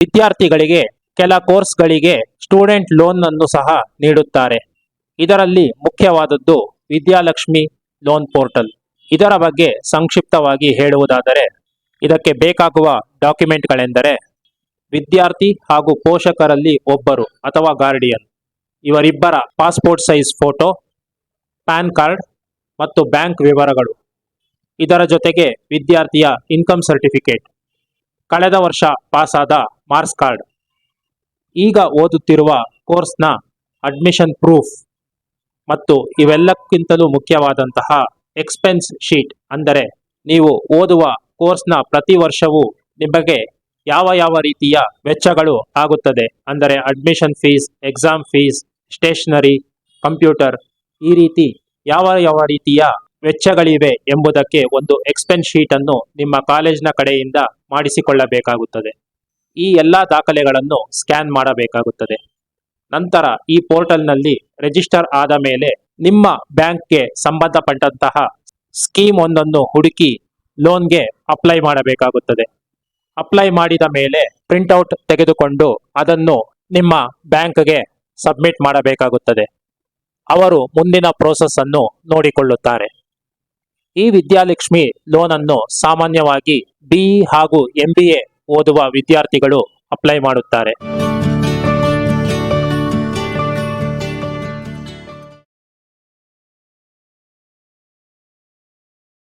ವಿದ್ಯಾರ್ಥಿಗಳಿಗೆ, ಕೆಲ ಕೋರ್ಸ್ಗಳಿಗೆ ಸ್ಟೂಡೆಂಟ್ ಲೋನ್ ಅನ್ನು ಸಹ ನೀಡುತ್ತಾರೆ. ಇದರಲ್ಲಿ ಮುಖ್ಯವಾದದ್ದು ವಿದ್ಯಾಲಕ್ಷ್ಮಿ ಲೋನ್ ಪೋರ್ಟಲ್. ಇದರ ಬಗ್ಗೆ ಸಂಕ್ಷಿಪ್ತವಾಗಿ ಹೇಳುವುದಾದರೆ, ಇದಕ್ಕೆ ಬೇಕಾಗುವ ಡಾಕ್ಯುಮೆಂಟ್ಗಳೆಂದರೆ, ವಿದ್ಯಾರ್ಥಿ ಹಾಗೂ ಪೋಷಕರಲ್ಲಿ ಒಬ್ಬರು ಅಥವಾ ಗಾರ್ಡಿಯನ್, ಇವರಿಬ್ಬರ passport size photo, pan card ಮತ್ತು ಬ್ಯಾಂಕ್ ವಿವರಗಳು. ಇದರ ಜೊತೆಗೆ ವಿದ್ಯಾರ್ಥಿಯ ಇನ್ಕಮ್ ಸರ್ಟಿಫಿಕೇಟ್. ಕಳೆದ ವರ್ಷ ಪಾಸಾದ ಮಾರ್ಕ್ಸ್ ಕಾರ್ಡ್. ಈಗ ಓದುತ್ತಿರುವ ಕೋರ್ಸ್ನ ಅಡ್ಮಿಷನ್ ಪ್ರೂಫ್ ಮತ್ತು ಇವೆಲ್ಲಕ್ಕಿಂತಲೂ ಮುಖ್ಯವಾದಂತಹ ಎಕ್ಸ್ಪೆನ್ಸ್ ಶೀಟ್ ಅಂದರೆ ನೀವು ಓದುವ ಕೋರ್ಸ್ನ ಪ್ರತಿ ವರ್ಷವೂ ನಿಮಗೆ ಯಾವ ಯಾವ ರೀತಿಯ ವೆಚ್ಚಗಳು ಆಗುತ್ತದೆ ಅಂದರೆ admission fees, exam fees, stationery, computer ಈ ರೀತಿ ಯಾವ ಯಾವ ರೀತಿಯ ವೆಚ್ಚಗಳಿವೆ ಎಂಬುದಕ್ಕೆ ಒಂದು ಎಕ್ಸ್ಪೆನ್ಸ್ ಶೀಟ್ ಅನ್ನು ನಿಮ್ಮ ಕಾಲೇಜಿನ ಕಡೆಯಿಂದ ಮಾಡಿಸಿಕೊಳ್ಳಬೇಕಾಗುತ್ತದೆ. ಈ ಎಲ್ಲ ದಾಖಲೆಗಳನ್ನು ಸ್ಕ್ಯಾನ್ ಮಾಡಬೇಕಾಗುತ್ತದೆ. ನಂತರ ಈ ಪೋರ್ಟಲ್ನಲ್ಲಿ ರಿಜಿಸ್ಟರ್ ಆದ ಮೇಲೆ ನಿಮ್ಮ ಬ್ಯಾಂಕ್ಗೆ ಸಂಬಂಧಪಟ್ಟಂತಹ ಸ್ಕೀಮ್ ಒಂದನ್ನು ಹುಡುಕಿ ಲೋನ್ಗೆ ಅಪ್ಲೈ ಮಾಡಬೇಕಾಗುತ್ತದೆ. ಅಪ್ಲೈ ಮಾಡಿದ ಮೇಲೆ ಪ್ರಿಂಟ್ಔಟ್ ತೆಗೆದುಕೊಂಡು ಅದನ್ನು ನಿಮ್ಮ ಬ್ಯಾಂಕ್ಗೆ ಸಬ್ಮಿಟ್ ಮಾಡಬೇಕಾಗುತ್ತದೆ. ಅವರು ಮುಂದಿನ ಪ್ರೋಸೆಸ್ ಅನ್ನು ನೋಡಿಕೊಳ್ಳುತ್ತಾರೆ. ಈ ವಿದ್ಯಾಲಕ್ಷ್ಮಿ ಲೋನ್ ಅನ್ನು ಸಾಮಾನ್ಯವಾಗಿ ಬಿಇ ಹಾಗೂ ಎಂಬಿಎ ಓದುವ ವಿದ್ಯಾರ್ಥಿಗಳು ಅಪ್ಲೈ ಮಾಡುತ್ತಾರೆ.